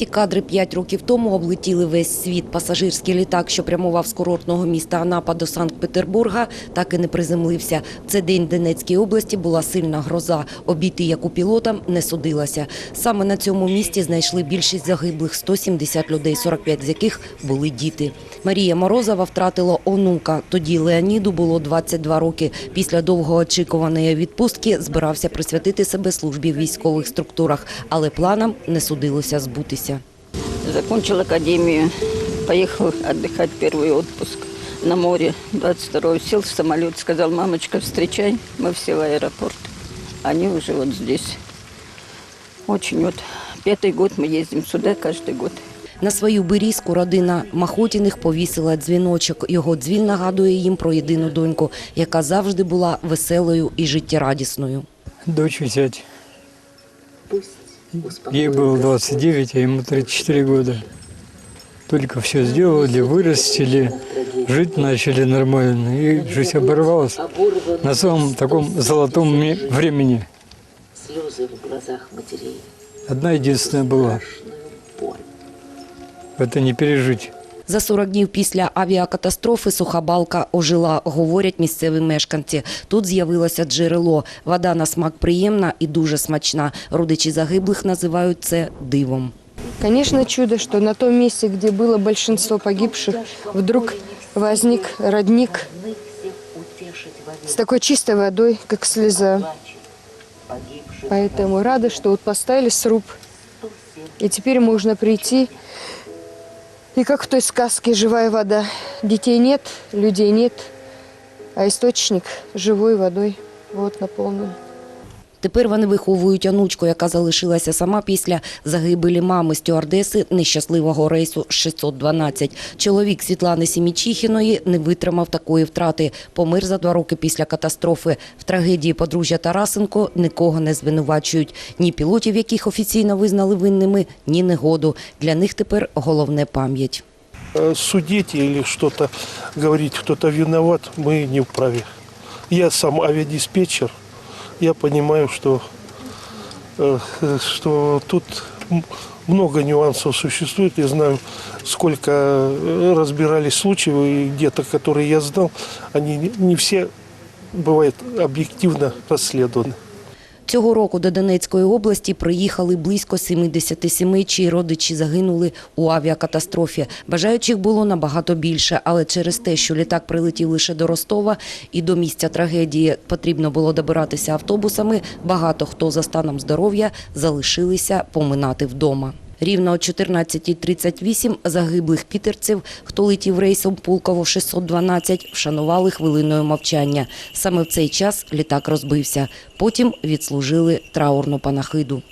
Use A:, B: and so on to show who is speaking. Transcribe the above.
A: Ці кадри п'ять років тому облетіли весь світ. Пасажирський літак, що прямував з курортного міста Анапа до Санкт-Петербурга, так і не приземлився. В цей день в Донецькій області була сильна гроза. Обійти яку пілотам не судилося. Саме на цьому місці знайшли більшість загиблих – 170 людей, 45 з яких були діти. Марія Морозова втратила онука. Тоді Леоніду було 22 роки. Після довгоочікуваної відпустки збирався присвятити себе службі в військових структурах, але планам не судилося збутися.
B: Закончил академию, поехал отдыхать первый отпуск на море. 22 сел в самолет, сказал, мамочка, встречай, мы все в аэропорт. Они уже вот здесь. Очень вот, пятый год мы ездим сюда каждый год.
A: На свою берізку родина Махотіних повісила дзвіночок. Його дзвін нагадує їм про єдину доньку, яка завжди була веселою і життєрадісною.
C: Дочь взять. Ей было 29, а ему 34 года. Только все сделали, вырастили, жить начали нормально. И жизнь оборвалась на самом таком золотом ме- времени.
D: слезы в глазах матерей,
C: Одна единственная была. Это не пережить.
A: За 40 днів після авіакатастрофи суха балка ожила, говорять місцеві мешканці. Тут з'явилося джерело. Вода на смак приємна і дуже смачна. Родичі загиблих називають це дивом.
E: Конечно, чудо, что на том месте, где было большинство погибших, вдруг возник родник с такой чистой водой, как слеза. Поэтому рада, что поставили сруб, и теперь можно прийти, и как в той сказке «Живая вода». Детей нет, людей нет, а источник живой водой вот наполнен.
A: Тепер вони виховують онучку, яка залишилася сама після загибелі мами стюардеси нещасливого рейсу 612. Чоловік Світлани Сімічихіної не витримав такої втрати. Помер за два роки після катастрофи. В трагедії подружжя Тарасенко нікого не звинувачують. Ні пілотів, яких офіційно визнали винними, ні негоду. Для них тепер головне пам'ять.
F: Э, судить или что-то говорить, кто-то виноват, мы не вправе. Я сам авиадиспетчер, я понимаю, что, э, что тут м- много нюансов существует. Я знаю, сколько э, разбирались случаев, и где-то, которые я знал, они не- не все бывают объективно расследованы.
A: Цього року до Донецької області приїхали близько 77, чиї родичі загинули у авіакатастрофі. Бажаючих було набагато більше, але через те, що літак прилетів лише до Ростова і до місця трагедії потрібно було добиратися автобусами, багато хто за станом здоров'я залишилися поминати вдома. Рівно о 14.38 загиблих пітерців, хто летів рейсом Пулково 612, вшанували хвилиною мовчання. Саме в цей час літак розбився. Потім відслужили траурну панахиду.